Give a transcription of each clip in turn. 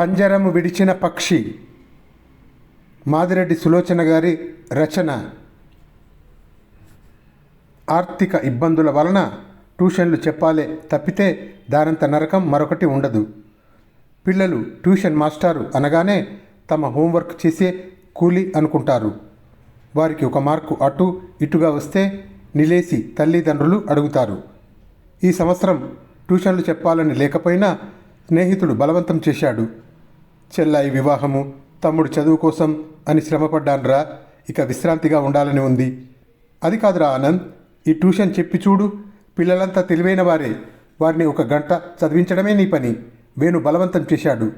పంజరము విడిచిన పక్షి. మాదిరెడ్డి సులోచన గారి రచన. ఆర్థిక ఇబ్బందుల వలన ట్యూషన్లు చెప్పాలే తప్పితే దానంత నరకం మరొకటి ఉండదు. పిల్లలు ట్యూషన్ మాస్టారు అనగానే తమ హోంవర్క్ చేసే కూలి అనుకుంటారు. వారికి ఒక మార్కు అటు ఇటుగా వస్తే నిలేసి తల్లిదండ్రులు అడుగుతారు. ఈ సంవత్సరం ట్యూషన్లు చెప్పాలని లేకపోయినా స్నేహితుడు బలవంతం చేశాడు. చెల్లాయి వివాహము తమ్ముడు చదువు కోసం అని శ్రమపడ్డాన్రా. ఇక విశ్రాంతిగా ఉండాలని ఉంది. అది కాదురా ఆనంద్ ఈ ట్యూషన్ చెప్పి చూడు. పిల్లలంతా తెలివైన వారే. వారిని ఒక గంట చదివించడమే నీ పని. వేణు బలవంతం చేశాడు.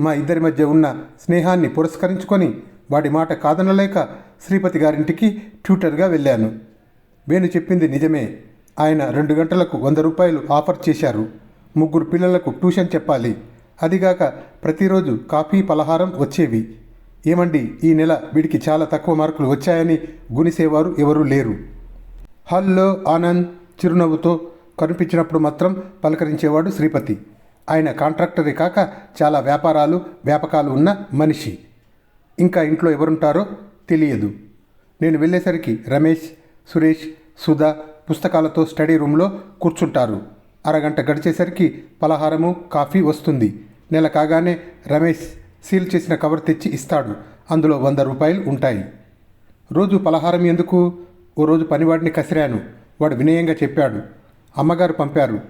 మా ఇద్దరి మధ్య ఉన్న స్నేహాన్ని పురస్కరించుకొని వాడి మాట కాదనలేక శ్రీపతి గారింటికి ట్యూటర్గా వెళ్ళాను. వేణు చెప్పింది నిజమే. ఆయన రెండు గంటలకు వంద రూపాయలు ఆఫర్ చేశారు. ముగ్గురు పిల్లలకు ట్యూషన్ చెప్పాలి. అదిగాక ప్రతిరోజు కాఫీ పలహారం వచ్చేవి. ఏమండి ఈ నెల వీడికి చాలా తక్కువ మార్కులు వచ్చాయని గునిసేవారు ఎవరూ లేరు. హల్లో ఆనంద్ చిరునవ్వుతో కనిపించినప్పుడు మాత్రం పలకరించేవాడు శ్రీపతి. ఆయన కాంట్రాక్టరే కాక చాలా వ్యాపారాలు వ్యాపకాలు ఉన్న మనిషి. ఇంకా ఇంట్లో ఎవరుంటారో తెలియదు. నేను వెళ్ళేసరికి రమేష్ సురేష్ సుధా పుస్తకాలతో స్టడీ రూమ్లో కూర్చుంటారు. అరగంట గడిచేసరికి పలహారము కాఫీ వస్తుంది. నెల కాగానే రమేష్ సీల్ చేసిన కవర్ తెచ్చి ఇస్తాడు. అందులో వంద రూపాయలు ఉంటాయి. రోజు పలహారం ఎందుకు? ఓ రోజు పనివాడిని కసిరాను. వాడు వినయంగా చెప్పాడు. అమ్మగారు పంపారు.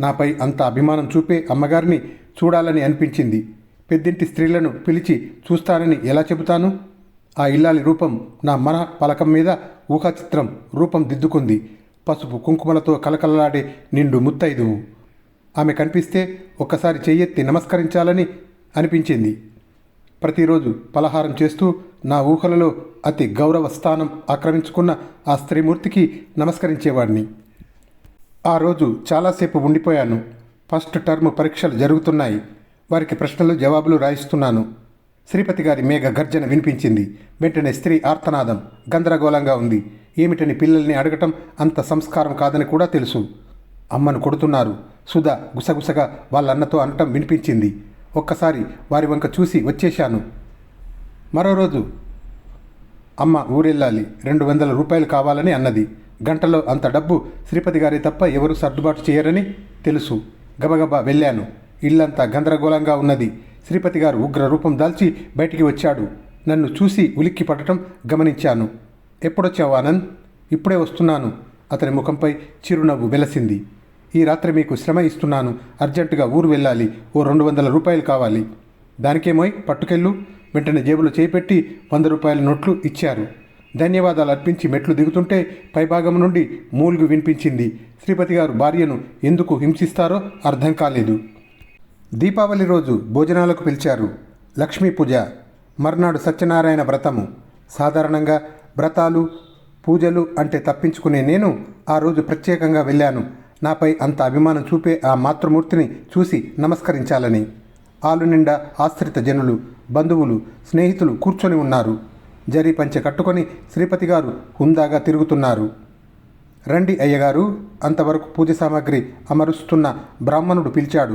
నాపై అంత అభిమానం చూపే అమ్మగారిని చూడాలని అనిపించింది. పెద్దింటి స్త్రీలను పిలిచి చూస్తానని ఎలా చెబుతాను? ఆ ఇల్లాలి రూపం నా మన పలకం మీద ఊహాచిత్రం రూపం దిద్దుకుంది. పసుపు కుంకుమలతో కలకలలాడే నిండు ముత్తైదువు. ఆమె కనిపిస్తే ఒక్కసారి చెయ్యెత్తి నమస్కరించాలని అనిపించింది. ప్రతిరోజు పలహారం చేస్తూ నా ఊహలలో అతి గౌరవ స్థానం ఆక్రమించుకున్న ఆ స్త్రీమూర్తికి నమస్కరించేవాడిని. ఆ రోజు చాలాసేపు ఉండిపోయాను. ఫస్ట్ టర్మ్ పరీక్షలు జరుగుతున్నాయి. వారికి ప్రశ్నలు జవాబులు రాయిస్తున్నాను. శ్రీపతి గారి మేఘ గర్జన వినిపించింది. వెంటనే స్త్రీ ఆర్తనాదం గందరగోళంగా ఉంది. ఏమిటని పిల్లల్ని అడగటం అంత సంస్కారం కాదని కూడా తెలుసు. అమ్మను కొడుతున్నారు. సుధా గుసగుసగా వాళ్ళన్నతో అనటం వినిపించింది. ఒక్కసారి వారి వంక చూసి వచ్చేశాను. మరో రోజు అమ్మ ఊరెళ్ళాలి రెండు వందల రూపాయలు కావాలని అన్నది. గంటలో అంత డబ్బు శ్రీపతి గారి తప్ప ఎవరు సర్దుబాటు చేయరని తెలుసు. గబగబా వెళ్ళాను. ఇల్లంతా గందరగోళంగా ఉన్నది. శ్రీపతి గారు ఉగ్ర రూపం దాల్చి బయటికి వచ్చాడు. నన్ను చూసి ఉలిక్కి పడటం గమనించాను. ఎప్పుడొచ్చావు ఆనంద్? ఇప్పుడే వస్తున్నాను. అతని ముఖంపై చిరునవ్వు వెలసింది. ఈ రాత్రి మీకు శ్రమ ఇస్తున్నాను. అర్జెంటుగా ఊరు వెళ్ళాలి. ఓ రెండు వందల రూపాయలు కావాలి. దానికేమోయ్? పట్టుకెళ్ళు. వెంటనే జేబులో చేపెట్టి వంద రూపాయల నోట్లు ఇచ్చారు. ధన్యవాదాలు అర్పించి మెట్లు దిగుతుంటే పైభాగం నుండి మూలుగు వినిపించింది. శ్రీపతి గారు భార్యను ఎందుకు హింసిస్తారో అర్థం కాలేదు. దీపావళి రోజు భోజనాలకు పిలిచారు. లక్ష్మీ పూజ. మర్నాడు సత్యనారాయణ వ్రతము. సాధారణంగా వ్రతాలు పూజలు అంటే తప్పించుకునే నేను ఆ రోజు ప్రత్యేకంగా వెళ్ళాను. నాపై అంత అభిమానం చూపే ఆ మాతృమూర్తిని చూసి నమస్కరించాలని. ఆలు నిండా ఆశ్రిత జనులు బంధువులు స్నేహితులు కూర్చొని ఉన్నారు. జరీ పంచె కట్టుకొని శ్రీపతి గారు హుందాగా తిరుగుతున్నారు. రండి అయ్యగారు అంతవరకు పూజ సామాగ్రి అమరుస్తున్న బ్రాహ్మణుడు పిలిచాడు.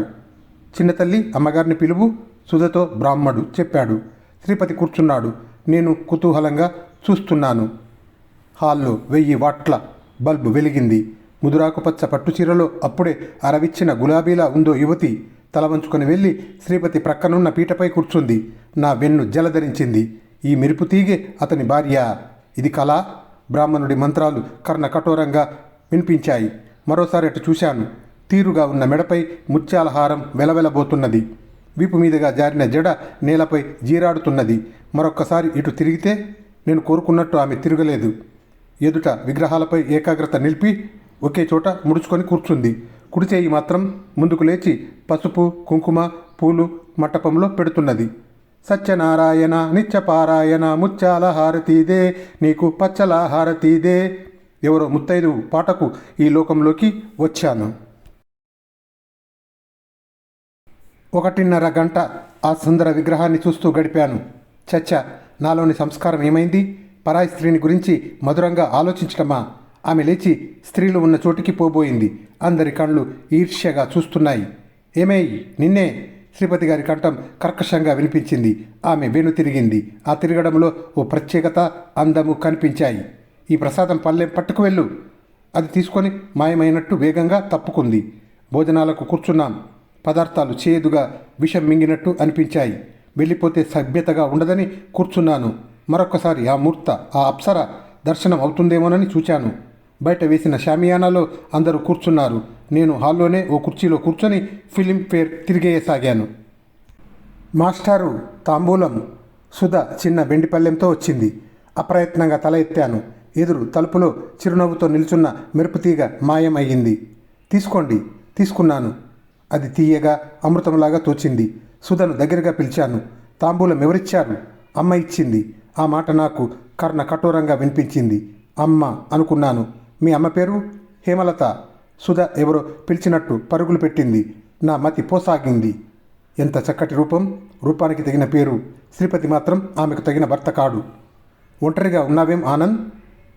చిన్నతల్లి అమ్మగారిని పిలువు సుధతో బ్రాహ్మడు చెప్పాడు. శ్రీపతి కూర్చున్నాడు. నేను కుతూహలంగా చూస్తున్నాను. హాల్లో వెయ్యి వాట్ల బల్బు వెలిగింది. ముదురాకుపచ్చ పట్టుచీరలో అప్పుడే అరవిచ్చిన గులాబీలా ఉందో యువతి తల వంచుకొని వెళ్ళి శ్రీపతి ప్రక్కనున్న పీటపై కూర్చుంది. నా వెన్ను జలధరించింది. ఈ మెరుపు తీగే అతని భార్య. ఇది కళ? బ్రాహ్మణుడి మంత్రాలు కర్ణ కఠోరంగా వినిపించాయి. మరోసారి అటు చూశాను. తీరుగా ఉన్న మెడపై ముత్యాలహారం వెలవెలబోతున్నది. వీపు మీదుగా జారిన జడ నేలపై జీరాడుతున్నది. మరొక్కసారి ఇటు తిరిగితే నేను కోరుకున్నట్టు ఆమె తిరగలేదు. ఎదుట విగ్రహాలపై ఏకాగ్రత నిలిపి ఒకే చోట ముడుచుకొని కూర్చుంది. కుడి చేయి మాత్రం ముందుకు లేచి పసుపు కుంకుమ పూలు మంటపంలో పెడుతున్నది. సత్యనారాయణ నిత్యపారాయణ ముత్యాల హారతీదే నీకు పచ్చల హారతీదే. ఎవరో ముత్తైదు పాటకు ఈ లోకంలోకి వచ్చాను. ఒకటిన్నర గంట ఆ సుందర విగ్రహాన్ని చూస్తూ గడిపాను. చచ్చ నాలోని సంస్కారం ఏమైంది? పరాయి స్త్రీని గురించి మధురంగా ఆలోచించటమా? ఆమె లేచి స్త్రీలు ఉన్న చోటికి పోబోయింది. అందరి కళ్ళు ఈర్ష్యగా చూస్తున్నాయి. ఏమై నిన్నే? శ్రీపతి గారి కంఠం కర్కశంగా వినిపించింది. ఆమె వెను తిరిగింది. ఆ తిరగడంలో ఓ ప్రత్యేకత అందము కనిపించాయి. ఈ ప్రసాదం పల్లెం పట్టుకు వెళ్ళు. అది తీసుకొని మాయమైనట్టు వేగంగా తప్పుకుంది. భోజనాలకు కూర్చున్నాం. పదార్థాలు చేదుగా విషం మింగినట్టు అనిపించాయి. వెళ్ళిపోతే సభ్యతగా ఉండదని కూర్చున్నాను. మరొకసారి ఆ మూర్త ఆ అప్సర దర్శనం అవుతుందేమోనని చూచాను. బయట వేసిన షామియానాలో అందరూ కూర్చున్నారు. నేను హాల్లోనే ఓ కుర్చీలో కూర్చొని ఫిలిం ఫేర్ తిరిగేయసాగాను. మాస్టారు తాంబూలం సుధ చిన్న బెండిపల్లెంతో వచ్చింది. అప్రయత్నంగా తల ఎత్తాను. ఎదురు తలుపులో చిరునవ్వుతో నిల్చున్న మెరుపుతీగ మాయమయ్యింది. తీసుకోండి తీసుకున్నాను. అది తీయగా అమృతంలాగా తోచింది. సుధను దగ్గరగా పిలిచాను. తాంబూలం ఎవరిచ్చారు? అమ్మ ఇచ్చింది. ఆ మాట నాకు కర్ణ కఠోరంగా వినిపించింది. అమ్మ అనుకున్నాను. మీ అమ్మ పేరు? హేమలత. సుధ ఎవరో పిలిచినట్టు పరుగులు పెట్టింది. నా మతి పోసాగింది. ఎంత చక్కటి రూపం? రూపానికి తగిన పేరు. శ్రీపతి మాత్రం ఆమెకు తగిన భర్త కాడు. ఒంటరిగా ఉన్నావేం ఆనంద్?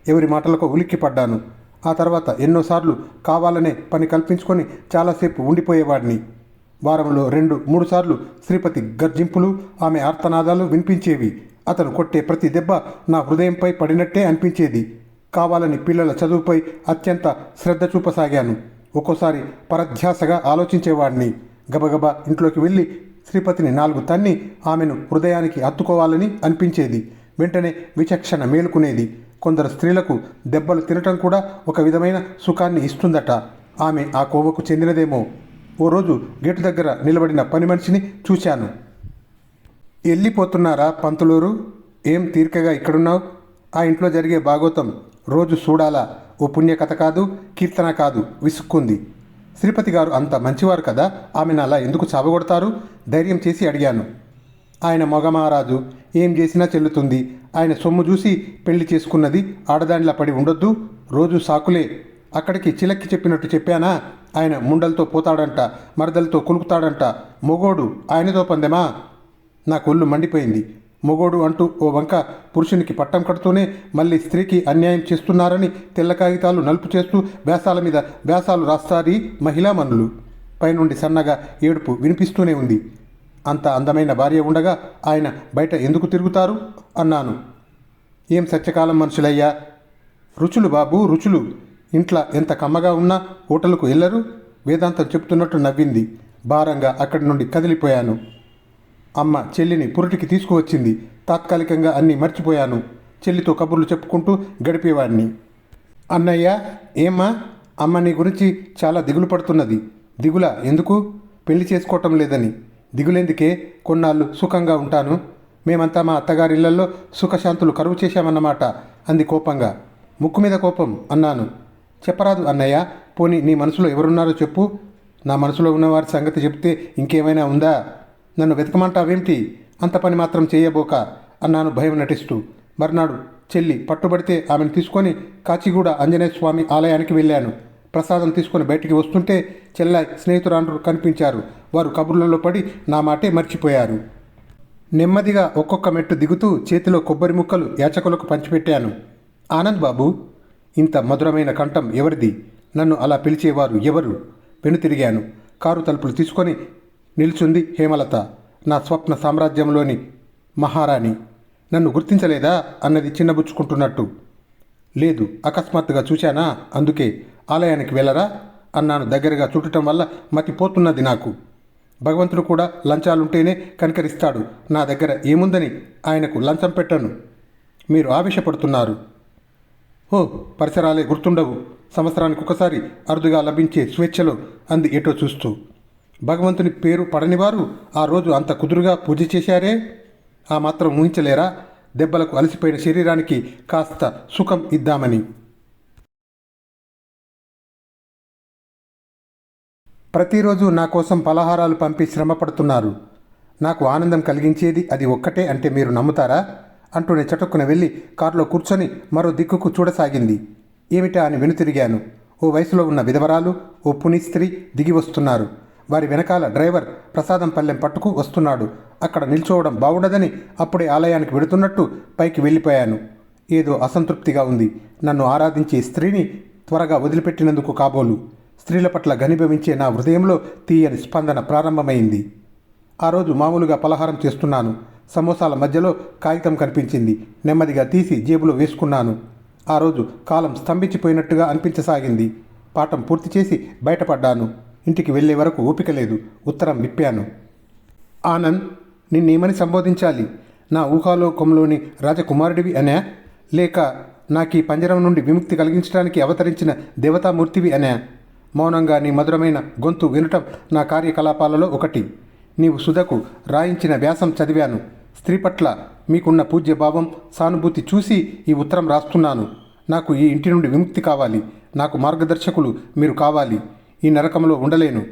ఎవరి మాటలకు ఉలిక్కిపడ్డాను ఆ తర్వాత ఎన్నోసార్లు కావాలనే పని కల్పించుకొని చాలాసేపు ఉండిపోయేవాడిని. వారంలో రెండు మూడు సార్లు శ్రీపతి గర్జింపులు ఆమె ఆర్తనాదాలు వినిపించేవి. అతను కొట్టే ప్రతి దెబ్బ నా హృదయంపై పడినట్టే అనిపించేది. కావాలని పిల్లల చదువుపై అత్యంత శ్రద్ధ చూపసాగాను. ఒక్కోసారి పరధ్యాసగా ఆలోచించేవాడిని గబగబా ఇంట్లోకి వెళ్ళి శ్రీపతిని నాలుగు తన్ని ఆమెను హృదయానికి హత్తుకోవాలని అనిపించేది. వెంటనే విచక్షణ మేలుకునేది. కొందరు స్త్రీలకు దెబ్బలు తినటం కూడా ఒక విధమైన సుఖాన్ని ఇస్తుందట. ఆమె ఆ కోవకు చెందినదేమో. ఓ రోజు గేటు దగ్గర నిలబడిన పని మనిషిని చూశాను. వెళ్ళిపోతున్నారా పంతులూరు? ఏం తీరికగా ఇక్కడున్నావు? ఆ ఇంట్లో జరిగే భాగవతం రోజు చూడాలా ఓ పుణ్యకథ కాదు కీర్తన కాదు విసుక్కుంది. శ్రీపతి గారు అంత మంచివారు కదా ఆమెను అలా ఎందుకు చావగొడతారు? ధైర్యం చేసి అడిగాను. ఆయన మగమహారాజు ఏం చేసినా చెల్లుతుంది. ఆయన సొమ్ము చూసి పెళ్ళి చేసుకున్నది ఆడదానిలా పడి ఉండొద్దు రోజు సాకులే. అక్కడికి చిలక్కి చెప్పినట్టు చెప్పానా? ఆయన ముండలతో పోతాడంట మరదలతో కులుకుతాడంట. మొగోడు ఆయనతో పందెమా? నా కొల్లు మండిపోయింది. మొగోడు అంటూ ఓ వంక పురుషునికి పట్టం కడుతూనే మళ్ళీ స్త్రీకి అన్యాయం చేస్తున్నారని తెల్ల కాగితాలు నలుపు చేస్తూ వ్యాసాల మీద వ్యాసాలు రాస్తారీ మహిళా మనులు. పైనుండి సన్నగా ఏడుపు వినిపిస్తూనే ఉంది. అంత అందమైన భార్య ఉండగా ఆయన బయట ఎందుకు తిరుగుతారు? అన్నాను. ఏం సత్యకాలం మనుషులయ్యా? రుచులు బాబు రుచులు. ఇంట్లో ఎంత కమ్మగా ఉన్నా హోటల్కు వెళ్ళరు వేదాంతం చెప్తున్నట్టు నవ్వింది. భారంగా అక్కడి నుండి కదిలిపోయాను. అమ్మ చెల్లిని పురిటికి తీసుకువచ్చింది. తాత్కాలికంగా అన్నీ మర్చిపోయాను. చెల్లితో కబుర్లు చెప్పుకుంటూ గడిపేవాడిని అన్నయ్య ఏమ్మా? అమ్మ నీ గురించి చాలా దిగులు పడుతున్నది. దిగుల ఎందుకు? పెళ్ళి చేసుకోవటం లేదని. దిగులెందుకే కొన్నాళ్ళు సుఖంగా ఉంటాను. మేమంతా మా అత్తగారిళ్ళలో సుఖశాంతులు కరువు చేశామన్నమాట అంది కోపంగా. ముక్కు మీద కోపం అన్నాను. చెప్పరాదు అన్నయ్య పోని నీ మనసులో ఎవరున్నారో చెప్పు. నా మనసులో ఉన్నవారి సంగతి చెప్తే ఇంకేమైనా ఉందా? నన్ను వెతకమంటావేమిటి? అంత పని మాత్రం చేయబోక అన్నాను భయం నటిస్తూ. మర్నాడు చెల్లి పట్టుబడితే ఆమెను తీసుకొని కాచిగూడ ఆంజనేయ స్వామి ఆలయానికి వెళ్ళాను. ప్రసాదం తీసుకొని బయటికి వస్తుంటే చెల్లాయి స్నేహితురాండ్రు కనిపించారు. వారు కబుర్లలో పడి నా మాటే మర్చిపోయారు. నెమ్మదిగా ఒక్కొక్క మెట్టు దిగుతూ చేతిలో కొబ్బరి ముక్కలు యాచకులకు పంచిపెట్టాను. ఆనంద్ బాబు ఇంత మధురమైన కంఠం ఎవరిది? నన్ను అలా పిలిచేవారు ఎవరు? వెనుతిరిగాను. కారు తలుపులు తీసుకొని నిల్చుంది హేమలత. నా స్వప్న సామ్రాజ్యంలోని మహారాణి. నన్ను గుర్తించలేదా? అన్నది చిన్నబుచ్చుకుంటున్నట్టు. లేదు అకస్మాత్తుగా చూశానా? అందుకే ఆలయానికి వెళ్ళరా? అన్నాను దగ్గరగా చుట్టడం వల్ల మతిపోతున్నది నాకు. భగవంతుడు కూడా లంచాలుంటేనే కనికరిస్తాడు. నా దగ్గర ఏముందని ఆయనకు లంచం పెట్టను. మీరు ఆవేశపడుతున్నారు. ఓ పరిసరాలే గుర్తుండవు. సంవత్సరానికి ఒకసారి అరుదుగా లభించే స్వేచ్ఛలో అంది ఎటో చూస్తూ. భగవంతుని పేరు పడనివారు ఆ రోజు అంత కుదురుగా పూజ చేశారే? ఆ మాత్రం ఊహించలేరా? దెబ్బలకు అలసిపోయిన శరీరానికి కాస్త సుఖం ఇద్దామని. ప్రతిరోజు నా కోసం పలహారాలు పంపి శ్రమపడుతున్నారు. నాకు ఆనందం కలిగించేది అది ఒక్కటే అంటే మీరు నమ్ముతారా? అంటూనే చటుక్కున వెళ్ళి కారులో కూర్చొని మరో దిక్కుకు చూడసాగింది. ఏమిటా అని వెనుతిరిగాను. ఓ వయసులో ఉన్న విధవరాలు ఓ పునిస్త్రీ దిగి వస్తున్నారు. వారి వెనకాల డ్రైవర్ ప్రసాదం పల్లెం పట్టుకు వస్తున్నాడు. అక్కడ నిల్చోవడం బాగుండదని అప్పుడే ఆలయానికి వెడుతున్నట్టు పైకి వెళ్ళిపోయాను. ఏదో అసంతృప్తిగా ఉంది. నన్ను ఆరాధించే స్త్రీని త్వరగా వదిలిపెట్టినందుకు కాబోలు. స్త్రీల పట్ల ఘనీభవించే నా హృదయంలో తీయని స్పందన ప్రారంభమైంది. ఆ రోజు మామూలుగా పలహారం చేస్తున్నాను. సమోసాల మధ్యలో కాగితం కనిపించింది. నెమ్మదిగా తీసి జేబులో వేసుకున్నాను. ఆ రోజు కాలం స్తంభించిపోయినట్టుగా అనిపించసాగింది. పాఠం పూర్తి చేసి బయటపడ్డాను. ఇంటికి వెళ్ళే వరకు ఓపిక లేదు. ఉత్తరం విప్పాను. ఆనంద్ నిన్నేమని సంబోధించాలి? నా ఊహాలోకంలోని రాజకుమారుడివి అనే? లేక నాకు ఈ పంజరం నుండి విముక్తి కలిగించడానికి అవతరించిన దేవతామూర్తివి అనే? మౌనంగా నీ మధురమైన గొంతు వినటం నా కార్యకలాపాలలో ఒకటి. నీవు సుధకు రాయించిన వ్యాసం చదివాను. స్త్రీ పట్ల మీకున్న పూజ్యభావం సానుభూతి చూసి ఈ ఉత్తరం రాస్తున్నాను. నాకు ఈ ఇంటి నుండి విముక్తి కావాలి. నాకు మార్గదర్శకులు మీరు కావాలి. ఈ నరకంలో ఉండలేను.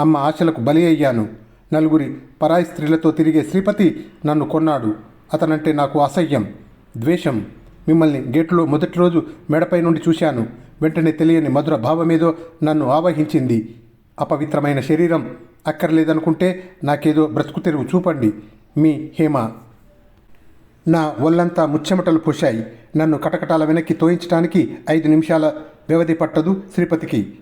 అమ్మ ఆశలకు బలి అయ్యాను. నలుగురి పరాయి స్త్రీలతో తిరిగే శ్రీపతి నన్ను కొన్నాడు. అతనంటే నాకు అసహ్యం ద్వేషం. మిమ్మల్ని గేటులో మొదటి రోజు మెడపై నుండి చూశాను. వెంటనే తెలియని మధుర భావమేదో నన్ను ఆవహించింది. అపవిత్రమైన శరీరం అక్కర్లేదనుకుంటే నాకేదో బ్రతుకు తెరువు చూపండి. మీ హేమ. నా ఒళ్ళంతా ముచ్చెమటలు పోశాయి. నన్ను కటకటాల వెనక్కి తోయించడానికి ఐదు నిమిషాల వ్యవధి పట్టదు శ్రీపతికి.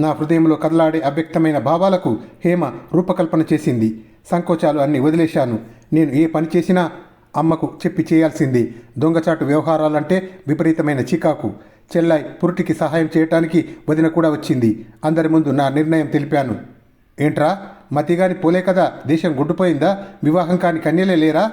నా హృదయంలో కదలాడే అవ్యక్తమైన భావాలకు హేమ రూపకల్పన చేసింది. సంకోచాలు అన్ని వదిలేశాను. నేను ఏ పని చేసినా అమ్మకు చెప్పి చేయాల్సింది దొంగచాటు వ్యవహారాలంటే విపరీతమైన చికాకు. చెల్లాయి పురుటికి సహాయం చేయటానికి వదిన కూడా వచ్చింది. అందరి ముందు నా నిర్ణయం తెలిపాను. ఏంట్రా? మతిగాని పోలే కదా? దేశం గుడ్డుపోయిందా? వివాహం కాని కన్యలే లేరా?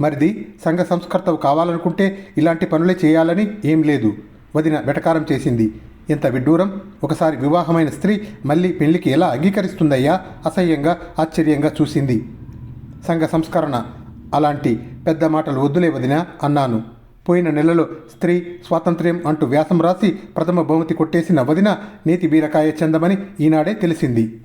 మరిది సంఘ సంస్కర్తవు కావాలనుకుంటే ఇలాంటి పనులే చేయాలని ఏం లేదు. వదిన వెటకారం చేసింది. ఎంత విడ్డూరం ఒకసారి వివాహమైన స్త్రీ మళ్ళీ పెళ్ళికి ఎలా అంగీకరిస్తుందయ్యా? అసహ్యంగా ఆశ్చర్యంగా చూసింది. సంఘ సంస్కరణ. అలాంటి పెద్ద మాటలు వద్దులే వదినా అన్నాను. పోయిన నెలలో స్త్రీ స్వాతంత్ర్యం అంటూ వ్యాసం రాసి ప్రథమ బహుమతి కొట్టేసిన వదిన నేతి బీరకాయ చందమని ఈనాడే తెలిసింది.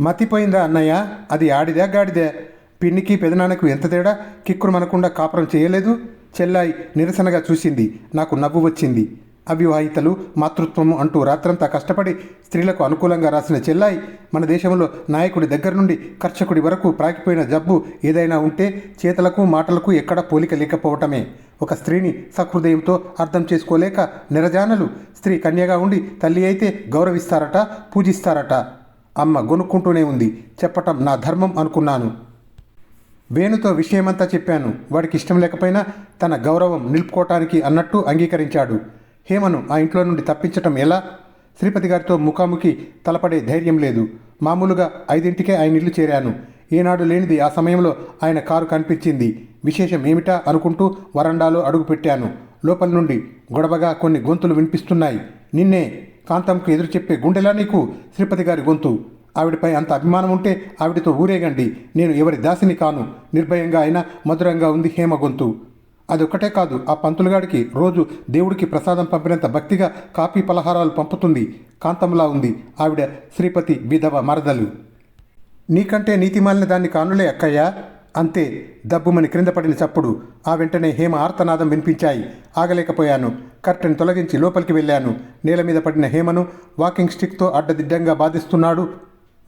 మతిపోయిందా అన్నయ్య? అది ఆడిదా గాడిదే? పిన్నికి పెదనాన్నకు ఎంత తేడా? కిక్కురు మనకుండా కాపురం చేయలేదు? చెల్లాయి నిరసనగా చూసింది. నాకు నవ్వు వచ్చింది. అవివాహితలు మాతృత్వము అంటూ రాత్రంతా కష్టపడి స్త్రీలకు అనుకూలంగా రాసిన చెల్లాయి మన దేశంలో నాయకుడి దగ్గర నుండి కర్షకుడి వరకు ప్రాకిపోయిన జబ్బు ఏదైనా ఉంటే చేతలకు మాటలకు ఎక్కడ పోలిక లేకపోవటమే. ఒక స్త్రీని సహృదయంతో అర్థం చేసుకోలేక నిరజానలు స్త్రీ కన్యగా ఉండి తల్లి అయితే గౌరవిస్తారట పూజిస్తారట. అమ్మ గొనుక్కుంటూనే ఉంది. చెప్పటం నా ధర్మం అనుకున్నాను. వేణుతో విషయమంతా చెప్పాను. వాడికి ఇష్టం లేకపోయినా తన గౌరవం నిలుపుకోవటానికి అన్నట్టు అంగీకరించాడు. హేమను ఆ ఇంట్లో నుండి తప్పించటం ఎలా? శ్రీపతి గారితో ముఖాముఖి తలపడే ధైర్యం లేదు. మామూలుగా ఐదింటికే ఆయన ఇల్లు చేరాను. ఏనాడు లేనిది ఆ సమయంలో ఆయన కారు కనిపించింది. విశేషం ఏమిటా అనుకుంటూ వరండాలో అడుగుపెట్టాను లోపల నుండి గొడవగా కొన్ని గొంతులు వినిపిస్తున్నాయి. నిన్నే కాంతంకు ఎదురు చెప్పే గుండెలా నీకు? శ్రీపతి గారి గొంతు. ఆవిడపై అంత అభిమానం ఉంటే ఆవిడతో ఊరేగండి. నేను ఎవరి దాసిని కాను. నిర్భయంగా అయినా మధురంగా ఉంది హేమ గొంతు. అదొక్కటే కాదు ఆ పంతులుగాడికి రోజు దేవుడికి ప్రసాదం పంపినంత భక్తిగా కాఫీ పలహారాలు పంపుతుంది కాంతంలా ఉంది ఆవిడ శ్రీపతి విధవ మరదలు. నీకంటే నీతిమాలిన దాన్ని కానులే అక్కయ్యా అంతే దబ్బుమని క్రింద పడిన చప్పుడు. ఆ వెంటనే హేమ ఆర్తనాదం వినిపించాయి ఆగలేకపోయాను. కర్టెన్ తొలగించి లోపలికి వెళ్ళాను. నేల మీద పడిన హేమను వాకింగ్ స్టిక్తో అడ్డదిడ్డంగా బాధిస్తున్నాడు.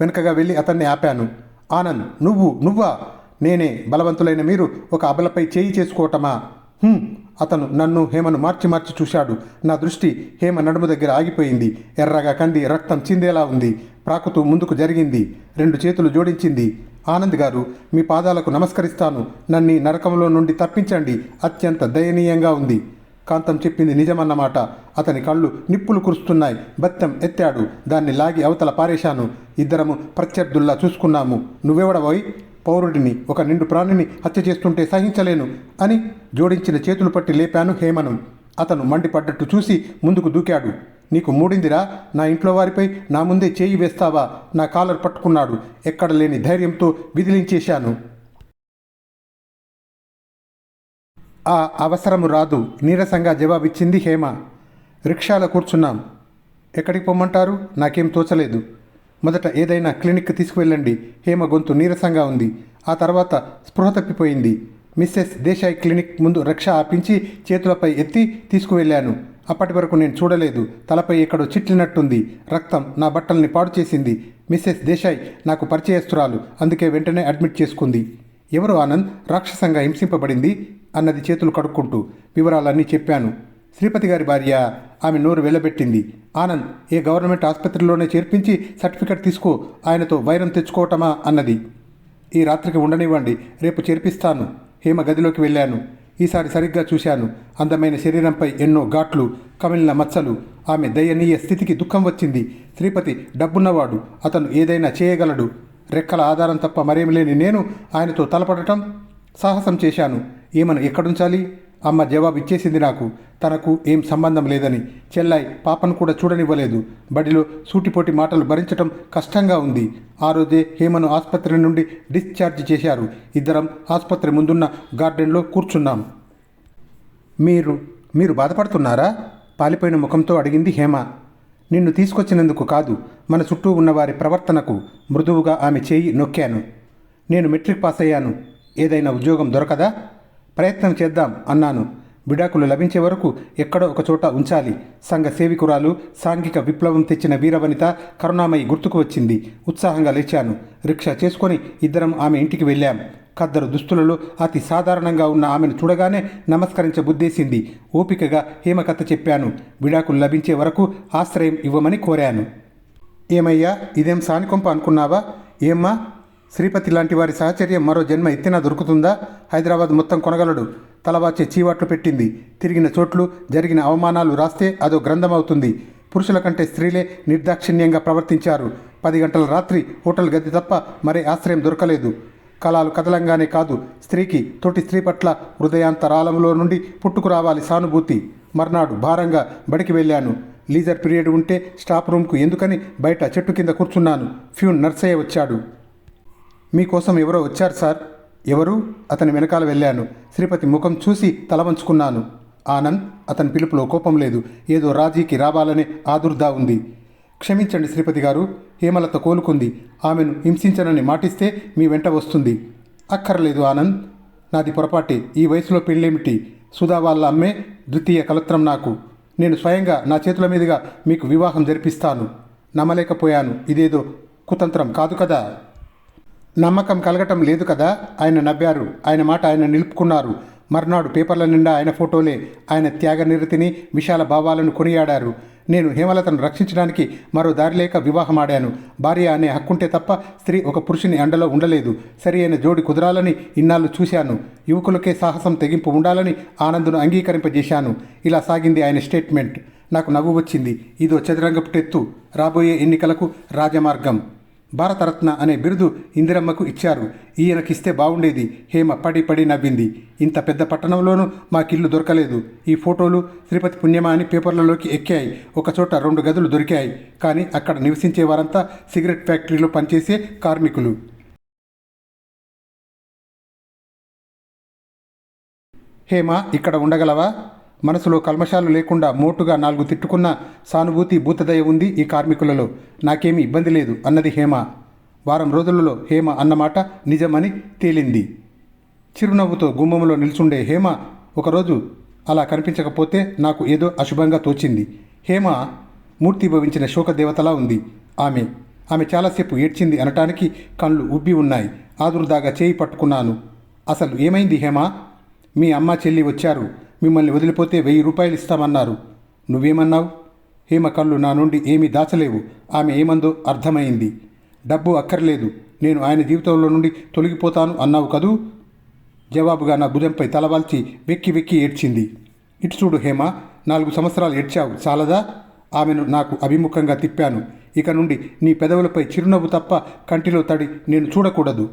వెనుకగా వెళ్ళి అతన్ని ఆపాను. ఆనంద్ నువ్వు నువ్వా? నేనే బలవంతులైన మీరు ఒక అబలపై చేయి చేసుకోవటమా? అతను నన్ను హేమను మార్చి మార్చి చూశాడు. నా దృష్టి హేమ నడుము దగ్గర ఆగిపోయింది. ఎర్రగా కంది రక్తం చిందేలా ఉంది. ప్రాకుతూ ముందుకు జరిగింది. రెండు చేతులు జోడించింది. ఆనంద్ గారు మీ పాదాలకు నమస్కరిస్తాను. నన్ను నరకంలో నుండి తప్పించండి. అత్యంత దయనీయంగా ఉంది. కాంతం చెప్పింది నిజమన్నమాట. అతని కళ్ళు నిప్పులు కురుస్తున్నాయి. బత్తెం ఎత్తాడు. దాన్ని లాగి అవతల పారేశాను. ఇద్దరము ప్రత్యర్థుల్లా చూసుకున్నాము. నువ్వెవడవోయ్? పౌరుడిని ఒక నిండు ప్రాణిని హత్య చేస్తుంటే సహించలేను అని జోడించిన చేతులు పట్టి లేపాను హేమను. అతను మండిపడ్డట్టు చూసి ముందుకు దూకాడు. నీకు మూడిందిరా నా ఇంట్లో వారిపై నా ముందే చేయి వేస్తావా? నా కాలర్ పట్టుకున్నాడు. ఎక్కడ లేని ధైర్యంతో విదిలించేశాను. ఆ అవసరము రాదు నీరసంగా జవాబిచ్చింది హేమ. రిక్షాలో కూర్చున్నాం. ఎక్కడికి పొమ్మంటారు నాకేం తోచలేదు. మొదట ఏదైనా క్లినిక్కి తీసుకువెళ్ళండి. హేమ గొంతు నీరసంగా ఉంది. ఆ తర్వాత స్పృహ తప్పిపోయింది. మిస్సెస్ దేశాయ్ క్లినిక్ ముందు రక్ష ఆపించి చేతులపై ఎత్తి తీసుకువెళ్ళాను. అప్పటి వరకు నేను చూడలేదు. తలపై ఎక్కడో చిట్లినట్టుంది. రక్తం నా బట్టల్ని పాడు చేసింది. మిస్సెస్ దేశాయ్ నాకు పరిచయస్తురాలు. అందుకే వెంటనే అడ్మిట్ చేసుకుంది. ఎవరు ఆనంద్ రాక్షసంగా హింసింపబడింది అన్నది చేతులు కడుక్కుంటూ వివరాలన్నీ చెప్పాను. శ్రీపతి గారి భార్య ఆమె నోరు వెళ్ళబెట్టింది ఆనంద్ ఏ గవర్నమెంట్ ఆసుపత్రిలోనే చేర్పించి సర్టిఫికెట్ తీసుకో ఆయనతో వైరం తెచ్చుకోవటమా అన్నది. ఈ రాత్రికి ఉండనివ్వండి రేపు చేర్పిస్తాను. హేమ గదిలోకి వెళ్ళాను. ఈసారి సరిగ్గా చూశాను. అందమైన శరీరంపై ఎన్నో ఘాట్లు కమిలిన మచ్చలు. ఆమె దయనీయ స్థితికి దుఃఖం వచ్చింది. శ్రీపతి డబ్బున్నవాడు అతను ఏదైనా చేయగలడు. రెక్కల ఆధారం తప్ప మరేమి లేని నేను ఆయనతో తలపడటం సాహసం చేశాను. ఏమను ఎక్కడుంచాలి? అమ్మ జవాబు ఇచ్చేసింది నాకు. తనకు ఏం సంబంధం లేదని. చెల్లాయి పాపను కూడా చూడనివ్వలేదు. బడిలో సూటిపోటి మాటలు భరించటం కష్టంగా ఉంది. ఆ రోజే హేమను ఆసుపత్రి నుండి డిశ్చార్జ్ చేశారు. ఇద్దరం ఆసుపత్రి ముందున్న గార్డెన్లో కూర్చున్నాం. మీరు మీరు బాధపడుతున్నారా? పాలిపోయిన ముఖంతో అడిగింది హేమ. నిన్ను తీసుకొచ్చినందుకు కాదు మన చుట్టూ ఉన్నవారి ప్రవర్తనకు మృదువుగా ఆమె చేయి నొక్కాను. నేను మెట్రిక్ పాస్ అయ్యాను ఏదైనా ఉద్యోగం దొరకదా? ప్రయత్నం చేద్దాం అన్నాను. విడాకులు లభించే వరకు ఎక్కడో ఒక చోట ఉంచాలి. సంఘ సేవికురాలు సాంఘిక విప్లవం తెచ్చిన వీరవనిత కరుణామయి గుర్తుకు వచ్చింది. ఉత్సాహంగా లేచాను. రిక్షా చేసుకొని ఇద్దరం ఆమె ఇంటికి వెళ్ళాం. ఖద్దరు దుస్తులలో అతి సాధారణంగా ఉన్న ఆమెను చూడగానే నమస్కరించబుద్దేసింది ఓపికగా హేమకథ చెప్పాను. విడాకులు లభించే వరకు ఆశ్రయం ఇవ్వమని కోరాను. ఏమయ్యా ఇదేం సానికొంప అనుకున్నావా? ఏమ్మా శ్రీపతి లాంటి వారి సహచర్యం మరో జన్మ ఎత్తినా దొరుకుతుందా? హైదరాబాద్ మొత్తం కొనగలడు. తలవాచే చీవాట్లు పెట్టింది. తిరిగిన చోట్లు జరిగిన అవమానాలు రాస్తే అదో గ్రంథం అవుతుంది పురుషుల కంటే స్త్రీలే నిర్దాక్షిణ్యంగా ప్రవర్తించారు. పది గంటల రాత్రి హోటల్ గది తప్ప మరే ఆశ్రయం దొరకలేదు. కళాలు కదలంగానే కాదు. స్త్రీకి తోటి స్త్రీ పట్ల హృదయాంతరాలంలో నుండి పుట్టుకురావాలి సానుభూతి. మర్నాడు భారంగా బడికి వెళ్ళాను. లీజర్ పీరియడ్ ఉంటే స్టాఫ్ రూమ్కు ఎందుకని బయట చెట్టు కింద కూర్చున్నాను. ఫ్యూన్ నర్సయ్య వచ్చాడు. మీకోసం ఎవరో వచ్చారు సార్? ఎవరు? అతని వెనకాల వెళ్ళాను. శ్రీపతి ముఖం చూసి తల వంచుకున్నాను. ఆనంద్ అతని పిలుపులో కోపం లేదు. ఏదో రాజీకి రావాలనే ఆదుర్దా ఉంది. క్షమించండి శ్రీపతి గారు హేమలత కోలుకుంది. ఆమెను హింసించనని మాటిస్తే మీ వెంట వస్తుంది. అక్కర్లేదు ఆనంద్. నాది పొరపాటే. ఈ వయసులో పెళ్ళేమిటి? సుధా వాళ్ళ అమ్మే ద్వితీయ కలత్రం నాకు. నేను స్వయంగా నా చేతుల మీదుగా మీకు వివాహం జరిపిస్తాను. నమ్మలేకపోయాను. ఇదేదో కుతంత్రం కాదు కదా? నమ్మకం కలగటం లేదు కదా? ఆయన నవ్వారు. ఆయన మాట ఆయన నిలుపుకున్నారు. మర్నాడు పేపర్ల నిండా ఆయన ఫోటోలే ఆయన త్యాగ నిరతిని విశాల భావాలను కొనియాడారు. నేను హేమలతను రక్షించడానికి మరో దారి లేక వివాహమాడాను. భార్య అనే హక్కుంటే తప్ప స్త్రీ ఒక పురుషుని అండలో ఉండలేదు. సరి అయిన జోడి కుదరాలని ఇన్నాళ్ళు చూశాను. యువకులకే సాహసం తెగింపు ఉండాలని ఆనందును అంగీకరింపజేశాను. ఇలా సాగింది ఆయన స్టేట్మెంట్. నాకు నవ్వు వచ్చింది. ఇదో చదరంగపు టెత్తు. రాబోయే ఎన్నికలకు రాజమార్గం. భారతరత్న అనే బిరుదు ఇందిరమ్మకు ఇచ్చారు. ఈయనకిస్తే బాగుండేది హేమ పడి పడి నవ్వింది. ఇంత పెద్ద పట్టణంలోనూ మాకిల్లు దొరకలేదు. ఈ ఫోటోలు తిరుపతి పుణ్యమా అని పేపర్లలోకి ఎక్కాయి. ఒకచోట రెండు గదులు దొరికాయి. కానీ అక్కడ నివసించే వారంతా సిగరెట్ ఫ్యాక్టరీలో పనిచేసే కార్మికులు. హేమ ఇక్కడ ఉండగలవా? మనసులో కల్మషాలు లేకుండా మోటుగా నాలుగు తిట్టుకున్న సానుభూతి భూతదయ ఉంది ఈ కార్మికులలో. నాకేమీ ఇబ్బంది లేదు అన్నది హేమ. వారం రోజులలో హేమ అన్నమాట నిజమని తేలింది. చిరునవ్వుతో గుమ్మంలో నిల్చుండే హేమ ఒకరోజు అలా కనిపించకపోతే నాకు ఏదో అశుభంగా తోచింది. హేమ మూర్తిభవించిన శోకదేవతలా ఉంది. ఆమె ఆమె చాలాసేపు ఏడ్చింది అనటానికి కళ్ళు ఉబ్బి ఉన్నాయి. ఆదురుదాగా చేయి పట్టుకున్నాను. అసలు ఏమైంది హేమ? మీ అమ్మ చెల్లి వచ్చారు. మిమ్మల్ని వదిలిపోతే వెయ్యి రూపాయలు ఇస్తామన్నారు. నువ్వేమన్నావు? హేమ కళ్ళు నా నుండి ఏమీ దాచలేవు. ఆమె ఏమందో అర్థమైంది. డబ్బు అక్కర్లేదు. నేను ఆయన జీవితంలో నుండి తొలగిపోతాను అన్నావు కదూ? జవాబుగా నా భుజంపై తలవాల్చి వెక్కి వెక్కి ఏడ్చింది. ఇటు చూడు హేమ నాలుగు సంవత్సరాలు ఏడ్చావు. చాలదా? ఆమెను నాకు అభిముఖంగా తిప్పాను. ఇక నుండి నీ పెదవులపై చిరునవ్వు తప్ప కంటిలో తడి నేను చూడకూడదు.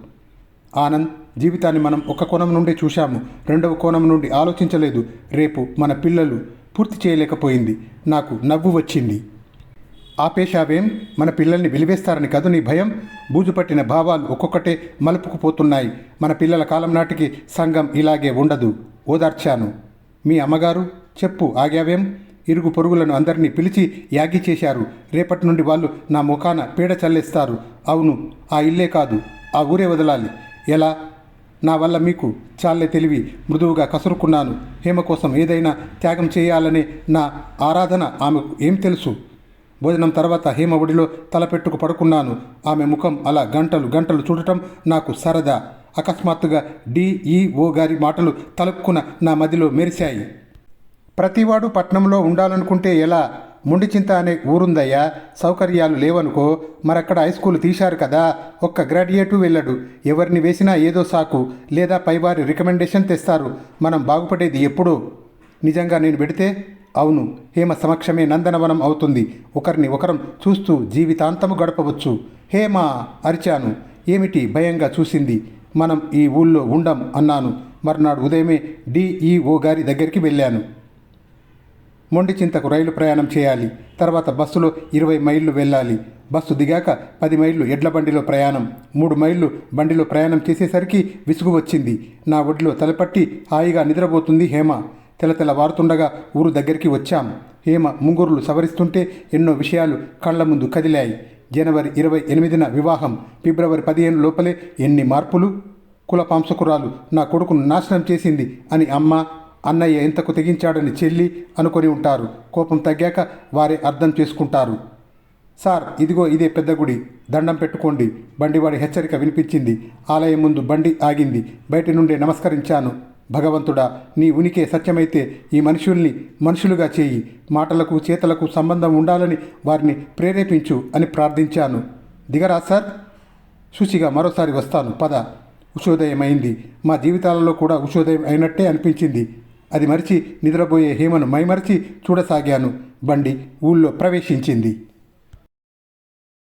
ఆనంద్ జీవితాన్ని మనం ఒక కోణం నుండి చూశాము రెండవ కోణం నుండి ఆలోచించలేదు. రేపు మన పిల్లలు పూర్తి చేయలేకపోయింది. నాకు నవ్వు వచ్చింది. ఆపేశావేం? మన పిల్లల్ని వెలివేస్తారని కదు నీ భయం? బూజుపట్టిన భావాలు ఒక్కొక్కటే మలుపుకుపోతున్నాయి. మన పిల్లల కాలం నాటికి సంఘం ఇలాగే ఉండదు. ఓదార్చాను. మీ అమ్మగారు? చెప్పు ఆగావేం? ఇరుగు పొరుగులను అందరినీ పిలిచి యాగి చేశారు. రేపటి నుండి వాళ్ళు నా ముఖాన పీడ చల్లేస్తారు. అవును ఆ ఇల్లే కాదు ఆ ఊరే వదలాలి. ఎలా? నా వల్ల మీకు చాలే తెలివి మృదువుగా కసురుకున్నాను. హేమ కోసం ఏదైనా త్యాగం చేయాలనే నా ఆరాధన ఆమెకు ఏం తెలుసు? భోజనం తర్వాత హేమ ఒడిలో తలపెట్టుకు పడుకున్నాను. ఆమె ముఖం అలా గంటలు గంటలు చూడటం నాకు సరదా. అకస్మాత్తుగా డిఈఓ గారి మాటలు తలుపుకున్న నా మదిలో మెరిశాయి. ప్రతివాడు పట్నంలో ఉండాలనుకుంటే ఎలా? ముండిచింత అనే ఊరుందయ్యా. సౌకర్యాలు లేవనుకో మరక్కడ హై స్కూల్ తీశారు కదా. ఒక్క గ్రాడ్యుయేటు వెళ్ళడు. ఎవరిని వేసినా ఏదో సాకు. లేదా పైవారి రికమెండేషన్ తెస్తారు. మనం బాగుపడేది ఎప్పుడు? నిజంగా నేను పెడితే? అవును. హేమ సమక్షమే నందనవనం అవుతుంది. ఒకరిని ఒకరం చూస్తూ జీవితాంతము గడపవచ్చు. హేమ అరిచాను. ఏమిటి? భయంగా చూసింది. మనం ఈ ఊళ్ళో ఉండం అన్నాను. మర్నాడు ఉదయమే డిఈఓ గారి దగ్గరికి వెళ్ళాను. మొండి చింతకు రైలు ప్రయాణం చేయాలి. తర్వాత బస్సులో ఇరవై మైళ్ళు వెళ్ళాలి. బస్సు దిగాక పది మైళ్ళు ఎడ్ల బండిలో ప్రయాణం. మూడు మైళ్ళు బండిలో ప్రయాణం చేసేసరికి విసుగు వచ్చింది. నా ఒడిలో తలపట్టి హాయిగా నిద్రపోతుంది హేమ. తెలతెల వారుతుండగా ఊరు దగ్గరికి వచ్చాం. హేమ ముంగురులు సవరిస్తుంటే ఎన్నో విషయాలు కళ్ళ ముందు కదిలాయి. జనవరి ఇరవై ఎనిమిదిన వివాహం. ఫిబ్రవరి పదిహేను లోపలే ఎన్ని మార్పులు? కుల పాంసకురాలు నా కొడుకును నాశనం చేసింది అని అమ్మ అన్నయ్య ఇంతకు తెగించాడని చెల్లి అనుకొని ఉంటారు. కోపం తగ్గాక వారే అర్థం చేసుకుంటారు. సార్ ఇదిగో ఇదే పెద్ద గుడి. దండం పెట్టుకోండి. బండివాడి హెచ్చరిక వినిపించింది. ఆలయం ముందు బండి ఆగింది. బయట నుండే నమస్కరించాను. భగవంతుడా నీ ఉనికే సత్యమైతే ఈ మనుషుల్ని మనుషులుగా చేయి. మాటలకు చేతలకు సంబంధం ఉండాలని వారిని ప్రేరేపించు అని ప్రార్థించాను. దిగరా సార్? శుచిగా మరోసారి వస్తాను. పద. ఉషోదయమైంది. అయింది మా జీవితాలలో కూడా ఉషోదయం అయినట్టే అనిపించింది. అది మరిచి నిద్రపోయే హేమను మైమరిచి చూడసాగాను. బండి ఊళ్ళో ప్రవేశించింది.